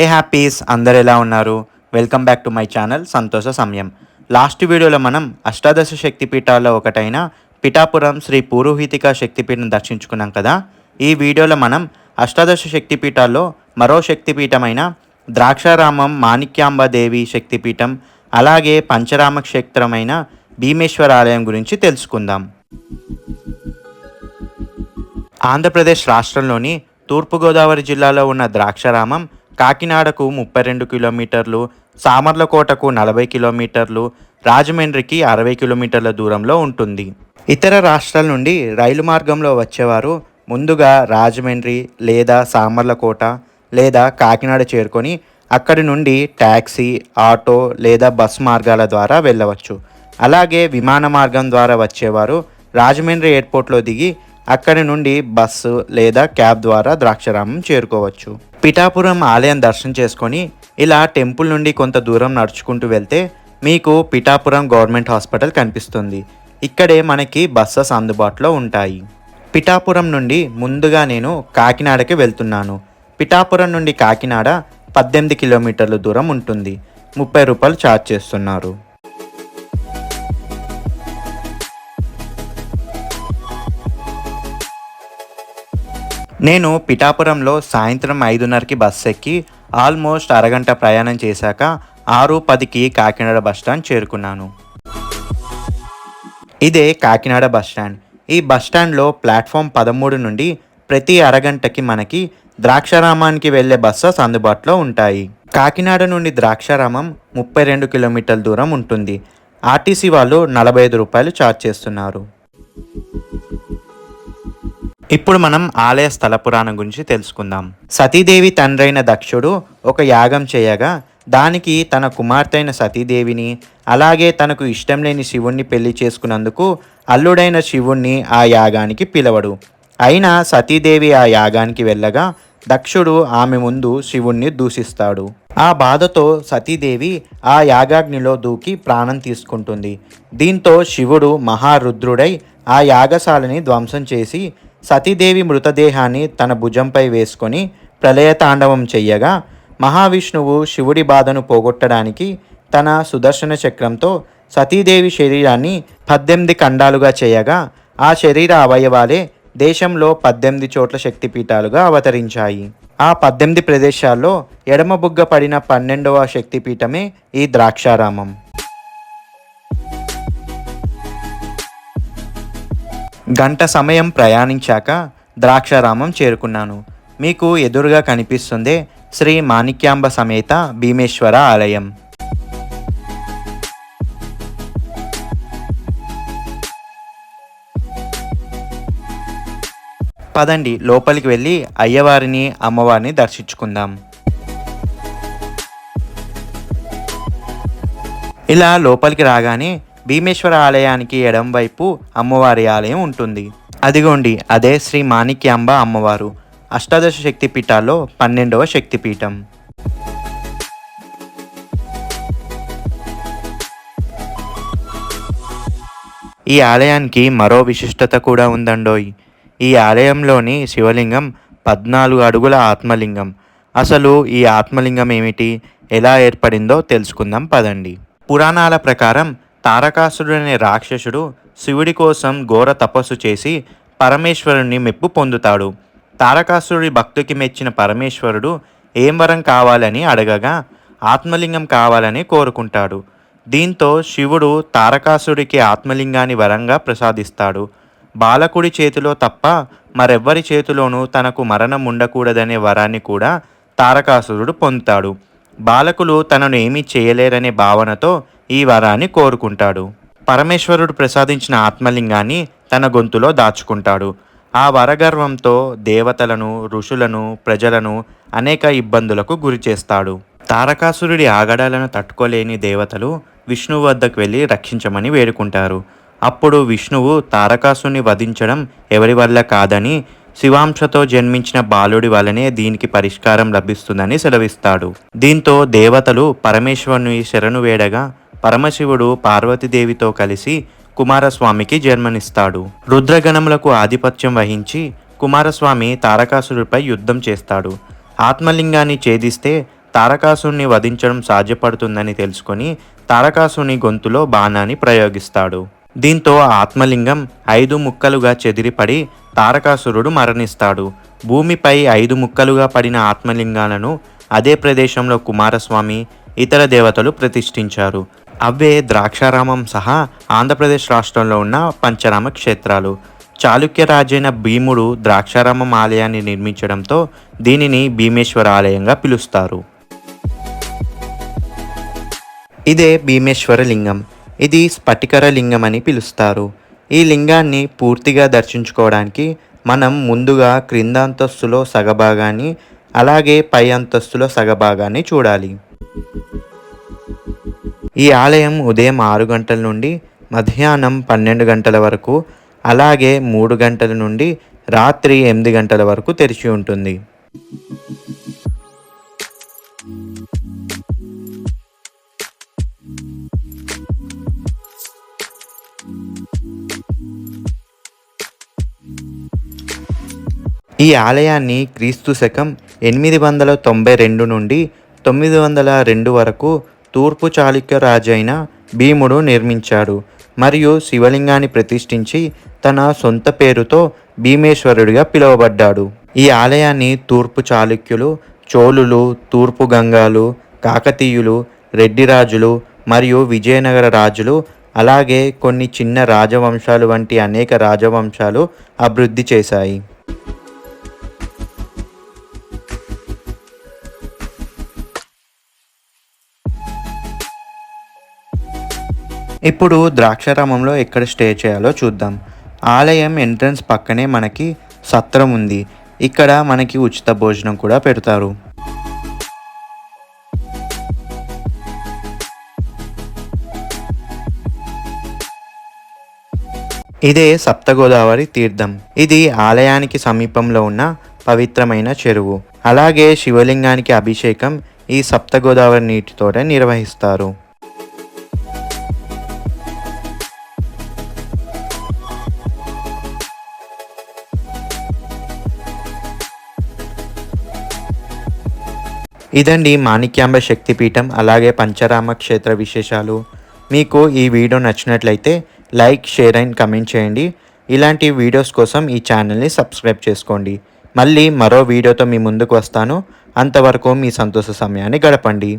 ఏ happies? అందరు ఎలా ఉన్నారు? Welcome back to my channel సంతోష సమయం. లాస్ట్ వీడియోలో మనం అష్టాదశ శక్తిపీఠాల్లో ఒకటైన పిఠాపురం శ్రీ పూరోహితిక శక్తిపీఠం దర్శించుకున్నాం కదా? ఈ వీడియోలో మనం అష్టాదశ శక్తిపీఠాల్లో మరో శక్తిపీఠమైన ద్రాక్షారామం మాణిక్యాంబాదేవి శక్తిపీఠం అలాగే పంచరామ క్షేత్రమైన భీమేశ్వర ఆలయం గురించి తెలుసుకుందాం. ఆంధ్రప్రదేశ్ రాష్ట్రంలోని తూర్పుగోదావరి జిల్లాలో ఉన్న ద్రాక్షారామం కాకినాడకు ముప్పై రెండు కిలోమీటర్లు సామర్లకోటకు నలభై కిలోమీటర్లు రాజమండ్రికి అరవై కిలోమీటర్ల దూరంలో ఉంటుంది. ఇతర రాష్ట్రాల నుండి రైలు మార్గంలో వచ్చేవారు ముందుగా రాజమండ్రి లేదా సామర్లకోట లేదా కాకినాడ చేరుకొని అక్కడి నుండి ట్యాక్సీ ఆటో లేదా బస్ మార్గాల ద్వారా వెళ్ళవచ్చు. అలాగే విమాన మార్గం ద్వారా వచ్చేవారు రాజమండ్రి ఎయిర్పోర్ట్లో దిగి అక్కడి నుండి బస్సు లేదా క్యాబ్ ద్వారా ద్రాక్షారామం చేరుకోవచ్చు. పిఠాపురం ఆలయం దర్శనం చేసుకొని ఇలా టెంపుల్ నుండి కొంత దూరం నడుచుకుంటూ వెళ్తే మీకు పిఠాపురం గవర్నమెంట్ హాస్పిటల్ కనిపిస్తుంది. ఇక్కడే మనకి బస్సెస్ అందుబాటులో ఉంటాయి. పిఠాపురం నుండి ముందుగా నేను కాకినాడకి వెళ్తున్నాను. పిఠాపురం నుండి కాకినాడ పద్దెనిమిది కిలోమీటర్ల దూరం ఉంటుంది. ముప్పై రూపాయలు ఛార్జ్ చేస్తున్నారు. నేను పిఠాపురంలో సాయంత్రం ఐదున్నరకి బస్ ఎక్కి ఆల్మోస్ట్ అరగంట ప్రయాణం చేశాక ఆరు పదికి కాకినాడ బస్ స్టాండ్ చేరుకున్నాను. ఇదే కాకినాడ బస్ స్టాండ్. ఈ బస్ స్టాండ్లో ప్లాట్ఫామ్ పదమూడు నుండి ప్రతి అరగంటకి మనకి ద్రాక్షారామానికి వెళ్ళే బస్సెస్ అందుబాటులో ఉంటాయి. కాకినాడ నుండి ద్రాక్షారామం ముప్పై రెండు కిలోమీటర్ల దూరం ఉంటుంది. ఆర్టీసీ వాళ్ళు నలభై ఐదు రూపాయలు ఛార్జ్ చేస్తున్నారు. ఇప్పుడు మనం ఆలయ స్థల పురాణం గురించి తెలుసుకుందాం. సతీదేవి తండ్రైన దక్షుడు ఒక యాగం చేయగా దానికి తన కుమార్తెైన సతీదేవిని అలాగే తనకు ఇష్టం లేని శివుణ్ణి పెళ్ళి చేసుకున్నందుకు అల్లుడైన శివుణ్ణి ఆ యాగానికి పిలవడు. అయినా సతీదేవి ఆ యాగానికి వెళ్ళగా దక్షుడు ఆమె ముందు శివుణ్ణి దూషిస్తాడు. ఆ బాధతో సతీదేవి ఆ యాగాగ్నిలో దూకి ప్రాణం తీసుకుంటుంది. దీంతో శివుడు మహారుద్రుడై ఆ యాగశాలని ధ్వంసం చేసి సతీదేవి మృతదేహాన్ని తన భుజంపై వేసుకొని ప్రళయతాండవం చెయ్యగా మహావిష్ణువు శివుడి బాధను పోగొట్టడానికి తన సుదర్శన చక్రంతో సతీదేవి శరీరాన్ని పద్దెనిమిది ఖండాలుగా చేయగా ఆ శరీర అవయవాలే దేశంలో పద్దెనిమిది చోట్ల శక్తిపీఠాలుగా అవతరించాయి. ఆ పద్దెనిమిది ప్రదేశాల్లో ఎడమబుగ్గ పడిన పన్నెండవ శక్తిపీఠమే ఈ ద్రాక్షారామం. గంట సమయం ప్రయాణించాక ద్రాక్షారామం చేరుకున్నాను. మీకు ఎదురుగా కనిపిస్తుంది శ్రీ మాణిక్యాంబ సమేత భీమేశ్వర ఆలయం. పదండి లోపలికి వెళ్ళి అయ్యవారిని అమ్మవారిని దర్శించుకుందాం. ఇలా లోపలికి రాగానే భీమేశ్వర ఆలయానికి ఎడం వైపు అమ్మవారి ఆలయం ఉంటుంది. అదిగోండి అదే శ్రీ మాణిక్యాంబ అమ్మవారు. అష్టాదశ శక్తిపీఠాల్లో పన్నెండవ శక్తిపీఠం. ఈ ఆలయానికి మరో విశిష్టత కూడా ఉందండోయ్. ఈ ఆలయంలోని శివలింగం పద్నాలుగు అడుగుల ఆత్మలింగం. అసలు ఈ ఆత్మలింగం ఏమిటి? ఎలా ఏర్పడిందో తెలుసుకుందాం పదండి. పురాణాల ప్రకారం తారకాసురుడు రాక్షసుడు శివుడి కోసం ఘోర తపస్సు చేసి పరమేశ్వరుణ్ణి మెప్పు పొందుతాడు. తారకాసురుడి భక్తికి మెచ్చిన పరమేశ్వరుడు ఏం వరం కావాలని అడగగా ఆత్మలింగం కావాలని కోరుకుంటాడు. దీంతో శివుడు తారకాసుడికి ఆత్మలింగాన్ని వరంగా ప్రసాదిస్తాడు. బాలకుడి చేతిలో తప్ప మరెవ్వరి చేతిలోనూ తనకు మరణం ఉండకూడదనే వరాన్ని కూడా తారకాసురుడు పొందుతాడు. బాలకులు తనను ఏమీ చేయలేరనే భావనతో ఈ వరాన్ని కోరుకుంటాడు. పరమేశ్వరుడు ప్రసాదించిన ఆత్మలింగాన్ని తన గొంతులో దాచుకుంటాడు. ఆ వరగర్వంతో దేవతలను ఋషులను ప్రజలను అనేక ఇబ్బందులకు గురి చేస్తాడు. తారకాసురుడి ఆగడాలను తట్టుకోలేని దేవతలు విష్ణువు వద్దకు వెళ్ళి రక్షించమని వేడుకుంటారు. అప్పుడు విష్ణువు తారకాసుని వధించడం ఎవరి వల్ల కాదని శివాంశతో జన్మించిన బాలుడి వలనే దీనికి పరిష్కారం లభిస్తుందని సెలవిస్తాడు. దీంతో దేవతలు పరమేశ్వరుని శరణు వేడగా పరమశివుడు పార్వతీదేవితో కలిసి కుమారస్వామికి జన్మనిస్తాడు. రుద్రగణములకు ఆధిపత్యం వహించి కుమారస్వామి తారకాసురుడిపై యుద్ధం చేస్తాడు. ఆత్మలింగాన్ని ఛేదిస్తే తారకాసుని వధించడం సాధ్యపడుతుందని తెలుసుకొని తారకాసుని గొంతులో బాణాన్ని ప్రయోగిస్తాడు. దీంతో ఆత్మలింగం ఐదు ముక్కలుగా చెదిరిపడి తారకాసురుడు మరణిస్తాడు. భూమిపై ఐదు ముక్కలుగా పడిన ఆత్మలింగాలను అదే ప్రదేశంలో కుమారస్వామి ఇతర దేవతలు ప్రతిష్ఠించారు. అవే ద్రాక్షారామం సహా ఆంధ్రప్రదేశ్ రాష్ట్రంలో ఉన్న పంచరామ క్షేత్రాలు. చాళుక్య రాజైన భీముడు ద్రాక్షారామం ఆలయాన్ని నిర్మించడంతో దీనిని భీమేశ్వర ఆలయంగా పిలుస్తారు. ఇదే భీమేశ్వర లింగం. ఇది స్ఫటికర లింగం అని పిలుస్తారు. ఈ లింగాన్ని పూర్తిగా దర్శించుకోవడానికి మనం ముందుగా క్రింద అంతస్తులో సగభాగాన్ని అలాగే పై అంతస్తులో సగభాగాన్ని చూడాలి. ఈ ఆలయం ఉదయం ఆరు గంటల నుండి మధ్యాహ్నం పన్నెండు గంటల వరకు అలాగే మూడు గంటల నుండి రాత్రి ఎనిమిది గంటల వరకు తెరిచి ఉంటుంది. ఈ ఆలయాన్ని క్రీస్తు శకం ఎనిమిది వందల తొంభై రెండు నుండి తొమ్మిది వందల రెండు వరకు తూర్పు చాళుక్య రాజైన భీముడు నిర్మించాడు మరియు శివలింగాన్ని ప్రతిష్ఠించి తన సొంత పేరుతో భీమేశ్వరుడిగా పిలువబడ్డాడు. ఈ ఆలయాన్ని తూర్పు చాళుక్యులు చోళులు తూర్పు గంగాలు కాకతీయులు రెడ్డిరాజులు మరియు విజయనగర రాజులు అలాగే కొన్ని చిన్న రాజవంశాలు వంటి అనేక రాజవంశాలు అభివృద్ధి చేశాయి. ఇప్పుడు ద్రాక్షారామంలో ఎక్కడ స్టే చేయాలో చూద్దాం. ఆలయం ఎంట్రన్స్ పక్కనే మనకి సత్రం ఉంది. ఇక్కడ మనకి ఉచిత భోజనం కూడా పెడతారు. ఇదే సప్తగోదావరి తీర్థం. ఇది ఆలయానికి సమీపంలో ఉన్న పవిత్రమైన చెరువు. అలాగే శివలింగానికి అభిషేకం ఈ సప్తగోదావరి నీటితోటే నిర్వహిస్తారు. ఇదండి మాణిక్యాంబ శక్తిపీఠం అలాగే పంచరామ క్షేత్ర విశేషాలు. మీకు ఈ వీడియో నచ్చినట్లయితే లైక్ షేర్ అండ్ కమెంట్ చేయండి. ఇలాంటి వీడియోస్ కోసం ఈ ఛానల్ని సబ్స్క్రైబ్ చేసుకోండి. మళ్ళీ మరో వీడియోతో మీ ముందుకు వస్తాను. అంతవరకు మీ సంతోష సమయాన్ని గడపండి.